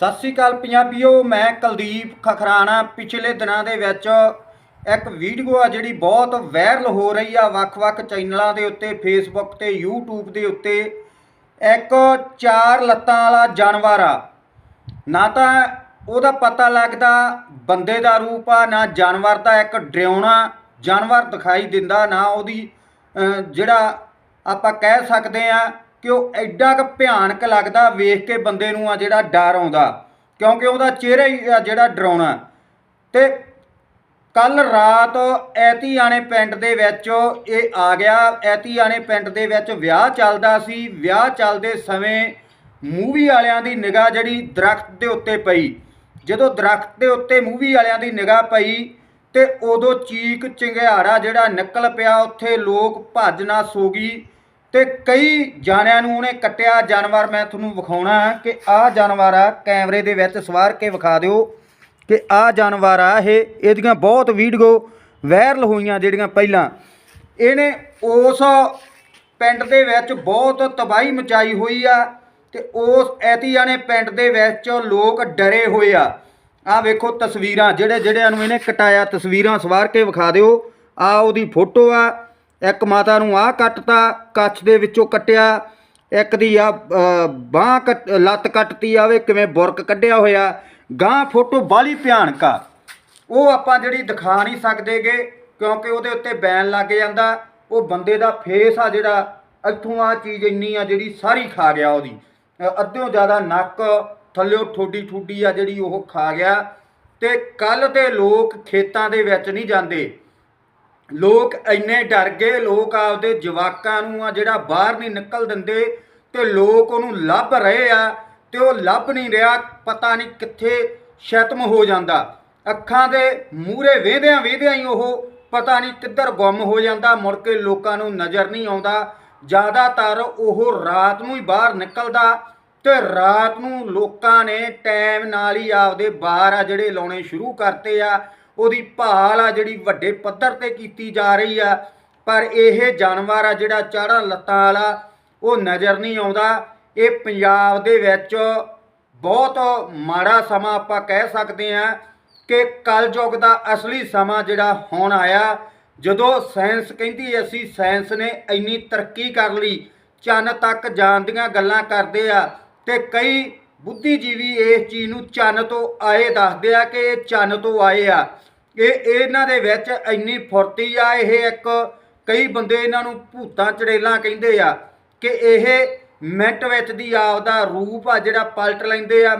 ਸਤਿ ਸ੍ਰੀ ਅਕਾਲ ਪੰਜਾਬੀਓ, ਮੈਂ ਕੁਲਦੀਪ ਖਖਰਾਣਾ। ਪਿਛਲੇ ਦਿਨਾਂ ਦੇ ਵਿੱਚ ਇੱਕ ਵੀਡੀਓ ਆ ਜਿਹੜੀ ਬਹੁਤ ਵਾਇਰਲ ਹੋ ਰਹੀ ਆ ਵੱਖ-ਵੱਖ ਚੈਨਲਾਂ ਦੇ ਉੱਤੇ ਫੇਸਬੁੱਕ ਤੇ, YouTube ਦੇ ਉੱਤੇ। ਇੱਕ ਚਾਰ ਲੱਤਾਂ ਵਾਲਾ ਜਾਨਵਰ ਆ। ਨਾ ਤਾਂ ਉਹਦਾ ਪਤਾ ਲੱਗਦਾ ਬੰਦੇ ਦਾ ਰੂਪ ਆ, ਨਾ ਜਾਨਵਰ ਦਾ ਇੱਕ ਡਰਾਉਣਾ ਜਾਨਵਰ ਦਿਖਾਈ ਦਿੰਦਾ, ਨਾ ਉਹਦੀ ਜਿਹੜਾ ਆਪਾਂ ਕਹਿ ਸਕਦੇ ਆ ਕਿ ਉਹ ਐਡਾ ਕੁ ਭਿਆਨਕ ਲੱਗਦਾ ਵੇਖ ਕੇ ਬੰਦੇ ਨੂੰ ਆ ਜਿਹੜਾ ਡਰ ਆਉਂਦਾ, ਕਿਉਂਕਿ ਉਹਦਾ ਚਿਹਰਾ ਹੀ ਆ ਜਿਹੜਾ ਡਰਾਉਣਾ। ਤੇ ਕੱਲ ਰਾਤ ਐਤੀਆਣੇ ਪਿੰਡ ਦੇ ਵਿੱਚ ਇਹ ਆ ਗਿਆ। ਐਤੀਆਣੇ ਪਿੰਡ ਦੇ ਵਿੱਚ ਵਿਆਹ ਚੱਲਦਾ ਸੀ। ਵਿਆਹ ਚੱਲਦੇ ਸਮੇਂ ਮੂਵੀ ਵਾਲਿਆਂ ਦੀ ਨਿਗਾਹ ਜਿਹੜੀ ਦਰਖਤ ਦੇ ਉੱਤੇ ਪਈ। ਜਦੋਂ ਦਰਖਤ ਦੇ ਉੱਤੇ ਮੂਵੀ ਵਾਲਿਆਂ ਦੀ ਨਿਗਾਹ ਪਈ ਤੇ ਉਦੋਂ ਚੀਕ ਚਿੰਗਿਆੜਾ ਜਿਹੜਾ ਨਿਕਲ ਪਿਆ, ਉੱਥੇ ਲੋਕ ਭੱਜ ਨਾ ਸੋਗੀ ਤੇ ਕਈ ਜਾਣਿਆਂ ਨੂੰ ਉਹਨੇ ਕੱਟਿਆ ਜਾਨਵਰ, ਮੈਂ ਤੁਹਾਨੂੰ ਵਿਖਾਉਣਾ ਕਿ ਆਹ ਜਾਨਵਰ ਆ, ਕੈਮਰੇ ਦੇ ਵਿੱਚ ਸਵਾਰ ਕੇ ਵਿਖਾ ਦਿਓ ਕਿ ਆਹ ਜਾਨਵਰ ਆ, ਇਹ, ਇਹਦੀਆਂ ਬਹੁਤ ਵੀਡੀਓ ਵਾਇਰਲ ਹੋਈਆਂ ਜਿਹੜੀਆਂ ਪਹਿਲਾਂ। ਇਹਨੇ ਉਸ ਪਿੰਡ ਦੇ ਵਿੱਚ ਬਹੁਤ ਤਬਾਹੀ ਮਚਾਈ ਹੋਈ ਆ ਤੇ ਉਸ ਐਤੀਆਣੇ ਪਿੰਡ ਦੇ ਵਿੱਚ ਲੋਕ ਡਰੇ ਹੋਏ ਆ। ਆਹ ਵੇਖੋ ਤਸਵੀਰਾਂ ਜਿਹੜੇ ਜਿਹੜਿਆਂ ਨੂੰ ਇਹਨੇ ਕਟਾਇਆ ਤਸਵੀਰਾਂ ਸਵਾਰ ਕੇ ਵਿਖਾ ਦਿਓ। ਆ ਉਹਦੀ ਫੋਟੋ ਆ। ਇੱਕ ਮਾਤਾ ਨੂੰ ਆਹ ਕੱਟਤਾ, ਕੱਛ ਦੇ ਵਿੱਚੋਂ ਕੱਟਿਆ, ਇੱਕ ਦੀ ਆ ਬਾਹ ਕੱਟ, ਲੱਤ ਕੱਟਤੀ ਆਵੇ ਕਿਵੇਂ ਬੁਰਕ ਕੱਢਿਆ ਹੋਇਆ ਗਾਂ ਫੋਟੋ ਬਾਲੀ ਭਿਆਨਕ ਆ। ਉਹ ਆਪਾਂ ਜਿਹੜੀ ਦਿਖਾ ਨਹੀਂ ਸਕਦੇਗੇ, ਕਿਉਂਕਿ ਉਹਦੇ ਉੱਤੇ ਬੈਨ ਲੱਗ ਜਾਂਦਾ, ਉਹ ਬੰਦੇ ਦਾ ਫੇਸ ਆ ਜਿਹੜਾ, ਇੱਥੋਂ ਆ ਚੀਜ਼ ਇੰਨੀ ਆ ਜਿਹੜੀ ਸਾਰੀ ਖਾ ਗਿਆ ਉਹਦੀ। ਅੱਧਿਓਂ ਜ਼ਿਆਦਾ ਨੱਕ, ਥੱਲਿਓ ਠੋਡੀ ਠੁੱਡੀ ਆ ਜਿਹੜੀ ਉਹ ਖਾ ਗਿਆ। ਤੇ ਕੱਲ ਦੇ ਲੋਕ ਖੇਤਾਂ ਦੇ ਵਿੱਚ ਨਹੀਂ ਜਾਂਦੇ। ਲੋਕ ਇੰਨੇ ਡਰ ਗਏ, ਲੋਕ ਆਪਦੇ ਜਵਾਕਾਂ ਨੂੰ ਆ ਜਿਹੜਾ ਬਾਹਰ ਨਹੀਂ ਨਿਕਲ ਦਿੰਦੇ ਤੇ ਲੋਕ ਉਹਨੂੰ ਲੱਭ ਰਹੇ ਆ ਤੇ ਉਹ ਲੱਭ ਨਹੀਂ ਰਿਹਾ, ਪਤਾ ਨਹੀਂ ਕਿੱਥੇ ਸ਼ਤਮ ਹੋ ਜਾਂਦਾ। ਅੱਖਾਂ ਦੇ ਮੂਹਰੇ ਵੇਹਦਿਆਂ ਵੇਹਦਿਆਂ ਹੀ ਉਹ ਪਤਾ ਨਹੀਂ ਕਿੱਧਰ ਗੁੰਮ ਹੋ ਜਾਂਦਾ, ਮੁੜ ਕੇ ਲੋਕਾਂ ਨੂੰ ਨਜ਼ਰ ਨਹੀਂ ਆਉਂਦਾ। ਜ਼ਿਆਦਾਤਰ ਉਹ ਰਾਤ ਨੂੰ ਹੀ ਬਾਹਰ ਨਿਕਲਦਾ ਤੇ ਰਾਤ ਨੂੰ ਲੋਕਾਂ ਨੇ ਟਾਈਮ ਨਾਲ ਹੀ ਆਪਦੇ ਬਾਹਰ ਆ ਜਿਹੜੇ ਲਾਉਣੇ ਸ਼ੁਰੂ ਕਰਤੇ ਆ। ਉਹਦੀ ਭਾਲ ਆ ਜਿਹੜੀ ਵੱਡੇ ਪੱਧਰ ਤੇ ਕੀਤੀ ਜਾ ਰਹੀ ਆ, ਪਰ ਇਹ ਜਾਨਵਰ ਆ ਜਿਹੜਾ ਚਾੜਾਂ ਲੱਤਾਂ ਵਾਲਾ, ਉਹ ਨਜ਼ਰ ਨਹੀਂ ਆਉਂਦਾ। ਇਹ ਪੰਜਾਬ ਦੇ ਵਿੱਚ ਬਹੁਤ ਮਾੜਾ ਸਮਾਂ ਆਪਾਂ ਕਹਿ ਸਕਦੇ ਆ ਕਿ ਕਲਯੁੱਗ ਦਾ ਅਸਲੀ ਸਮਾਂ ਜਿਹੜਾ ਹੁਣ ਆਇਆ। ਜਦੋਂ ਸਾਇੰਸ ਕਹਿੰਦੀ ਅਸੀਂ ਸਾਇੰਸ ਨੇ ਇੰਨੀ ਤਰੱਕੀ ਕਰ ਲਈ, ਚੰਨ ਤੱਕ ਜਾਣ ਦੀਆਂ ਗੱਲਾਂ ਕਰਦੇ ਆ ਤੇ ਕਈ ਬੁੱਧੀਜੀਵੀ ਇਸ ਚੀਜ਼ ਨੂੰ ਚੰਨ ਤੋਂ ਆਏ ਦੱਸਦੇ ਆ ਕਿ ਇਹ ਚੰਨ ਤੋਂ ਆਏ ਆ। ਇਹ ਇਹਨਾਂ ਦੇ ਵਿੱਚ ਇੰਨੀ ਫੁਰਤੀ ਆ, ਇਹ ਇੱਕ ਕਈ ਬੰਦੇ ਇਹਨਾਂ ਨੂੰ ਭੂਤਾਂ, ਚੜੇਲਾਂ ਕਹਿੰਦੇ ਆ ਕਿ ਇਹ ਮਿੰਟ ਵਿੱਚ ਦੀ ਆਪਦਾ ਰੂਪ ਆ ਜਿਹੜਾ ਪਲਟ ਲੈਂਦੇ ਆ।